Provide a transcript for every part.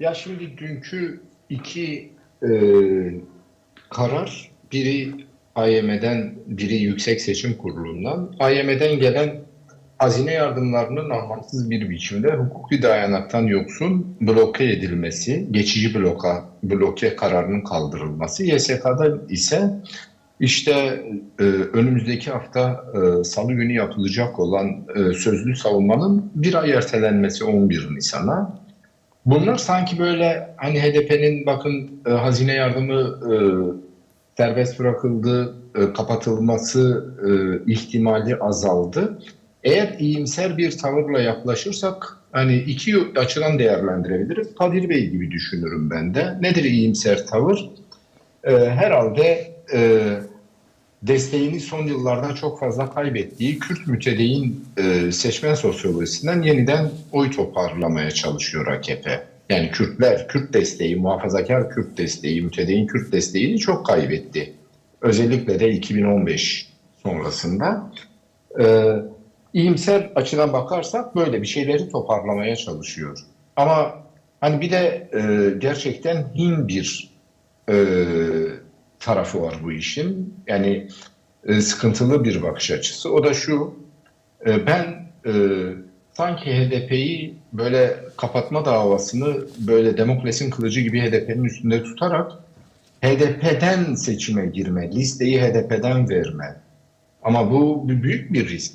Ya şimdi dünkü iki e, karar, biri AYM'den, biri Yüksek Seçim Kurulu'ndan. AYM'den gelen hazine yardımlarının anlamsız bir biçimde hukuki dayanaktan yoksun bloke edilmesi, geçici bloka, bloke kararının kaldırılması. YSK'da ise işte e, önümüzdeki hafta e, Salı günü yapılacak olan e, sözlü savunmanın bir ay ertelenmesi 11 Nisan'a. Bunlar sanki böyle hani HDP'nin bakın e, hazine yardımı e, serbest bırakıldı, e, kapatılması e, ihtimali azaldı. Eğer iyimser bir tavırla yaklaşırsak hani iki açıdan değerlendirebiliriz. Kadir Bey gibi düşünürüm ben de. Nedir iyimser tavır? E, herhalde e, desteğini son yıllarda çok fazla kaybettiği Kürt mütedeyin e, seçmen sosyolojisinden yeniden oy toparlamaya çalışıyor AKP. Yani Kürtler, Kürt desteği, muhafazakar Kürt desteği, mütedeyin Kürt desteğini çok kaybetti. Özellikle de 2015 sonrasında. E, iyimser açıdan bakarsak böyle bir şeyleri toparlamaya çalışıyor. Ama hani bir de e, gerçekten hin bir e, tarafı var bu işin. Yani e, sıkıntılı bir bakış açısı. O da şu, e, ben e, sanki HDP'yi böyle kapatma davasını böyle demokrasinin kılıcı gibi HDP'nin üstünde tutarak HDP'den seçime girme, listeyi HDP'den verme. Ama bu büyük bir risk.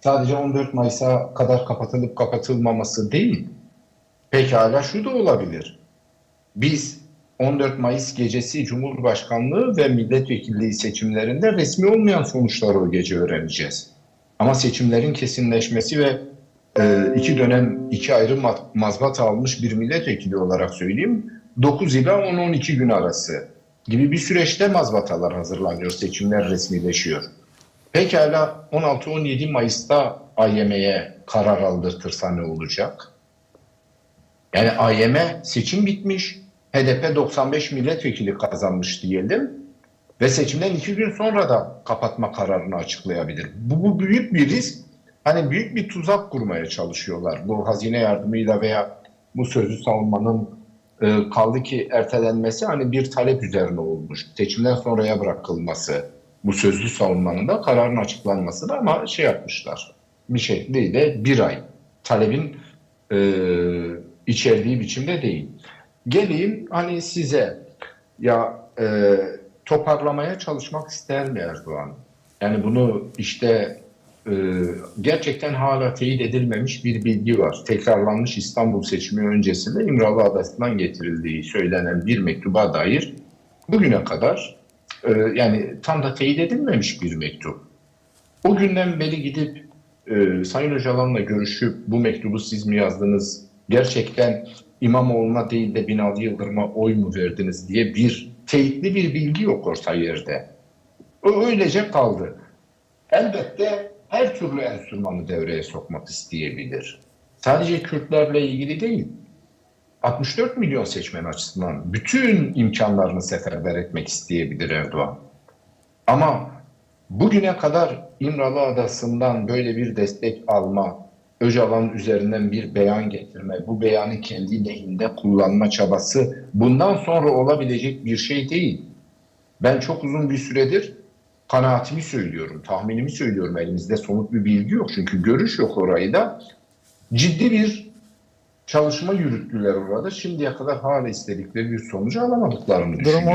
Sadece 14 Mayıs'a kadar kapatılıp kapatılmaması değil. Pekala şu da olabilir. Biz 14 Mayıs gecesi Cumhurbaşkanlığı ve milletvekilliği seçimlerinde resmi olmayan sonuçları o gece öğreneceğiz. Ama seçimlerin kesinleşmesi ve e, iki dönem iki ayrı ma- mazbata almış bir milletvekili olarak söyleyeyim 9 ila 10-12 gün arası gibi bir süreçte mazbatalar hazırlanıyor, seçimler resmileşiyor. Pekala 16-17 Mayıs'ta AYM'ye karar aldırtırsa ne olacak? Yani AYM seçim bitmiş, HDP 95 milletvekili kazanmış diyelim ve seçimden iki gün sonra da kapatma kararını açıklayabilir. Bu, bu büyük bir risk. Hani büyük bir tuzak kurmaya çalışıyorlar. Bu hazine yardımıyla veya bu sözlü savunmanın e, kaldı ki ertelenmesi hani bir talep üzerine olmuş. Seçimden sonraya bırakılması bu sözlü savunmanın da kararın açıklanması da ama şey yapmışlar. Bir şekliyle bir ay talebin e, içerdiği biçimde değil. Geleyim hani size ya e, toparlamaya çalışmak ister mi Erdoğan? Yani bunu işte e, gerçekten hala teyit edilmemiş bir bilgi var. Tekrarlanmış İstanbul seçimi öncesinde İmralı Adası'ndan getirildiği söylenen bir mektuba dair bugüne kadar e, yani tam da teyit edilmemiş bir mektup. O günden beri gidip e, Sayın Öcalan'la görüşüp bu mektubu siz mi yazdınız? Gerçekten İmamoğlu'na değil de Binali Yıldırım'a oy mu verdiniz diye bir teyitli bir bilgi yok orta yerde. O öylece kaldı. Elbette her türlü enstrümanı devreye sokmak isteyebilir. Sadece Kürtlerle ilgili değil. 64 milyon seçmen açısından bütün imkanlarını seferber etmek isteyebilir Erdoğan. Ama bugüne kadar İmralı Adası'ndan böyle bir destek alma, Öcalan üzerinden bir beyan getirme, bu beyanı kendi lehinde kullanma çabası bundan sonra olabilecek bir şey değil. Ben çok uzun bir süredir kanaatimi söylüyorum, tahminimi söylüyorum. Elimizde somut bir bilgi yok çünkü görüş yok orayı da. Ciddi bir çalışma yürüttüler orada. Şimdiye kadar hala istedikleri bir sonucu alamadıklarını düşünüyorum.